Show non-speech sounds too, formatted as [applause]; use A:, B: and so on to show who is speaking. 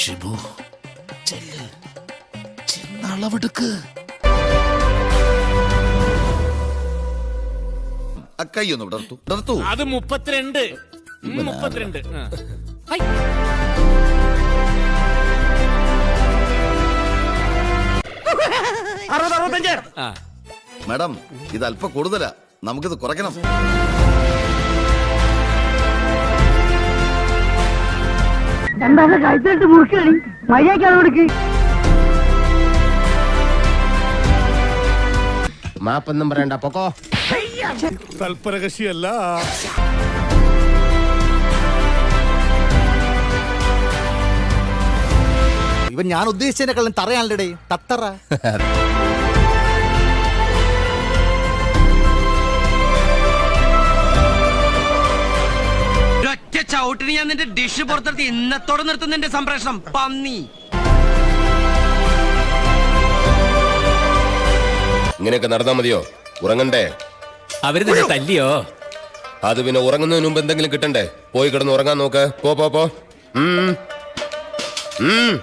A: ഷിബു ചെല്ല് ചെന്ന് അളവെടുക്ക് വിടർത്തു വിടർത്തു
B: അത് മുപ്പത്തിരണ്ട്. മുപ്പത്തിരണ്ട്. അറുപത്
A: മാഡം ഇത് അല്പം കൂടുതലാ. നമുക്കിത് കുറയ്ക്കണം.
C: എന്താണ് കഴുത്തിട്ട് മുറുക്കണി മര്യാദ കൊടുക്ക്.
D: മാപ്പൊന്നും പറയണ്ട പൊക്കോ.
E: തൽപരകശിയല്ല
F: ഇവൻ ഞാൻ ഉദ്ദേശിച്ചതിനെക്കാളും തറയാണല്ലേ തത്തറ. [laughs]
G: ചവിട്ടിന് ഞാൻ നിന്റെ ഡിഷ് പുറത്തെടുത്ത് ഇന്നത്തോടെ നിർത്തുന്ന നിന്റെ സംപ്രേഷണം. പന്നി.
D: ഇങ്ങനെയൊക്കെ നടന്നാ മതിയോ? ഉറങ്ങണ്ടേ?
B: അവർ തന്നെ തല്ലിയോ?
D: അത് പിന്നെ ഉറങ്ങുന്നതിന് മുമ്പ് എന്തെങ്കിലും കിട്ടണ്ടേ? പോയി കിടന്ന് ഉറങ്ങാൻ നോക്ക്. പോ പോ പോ. ഉം. ഉം.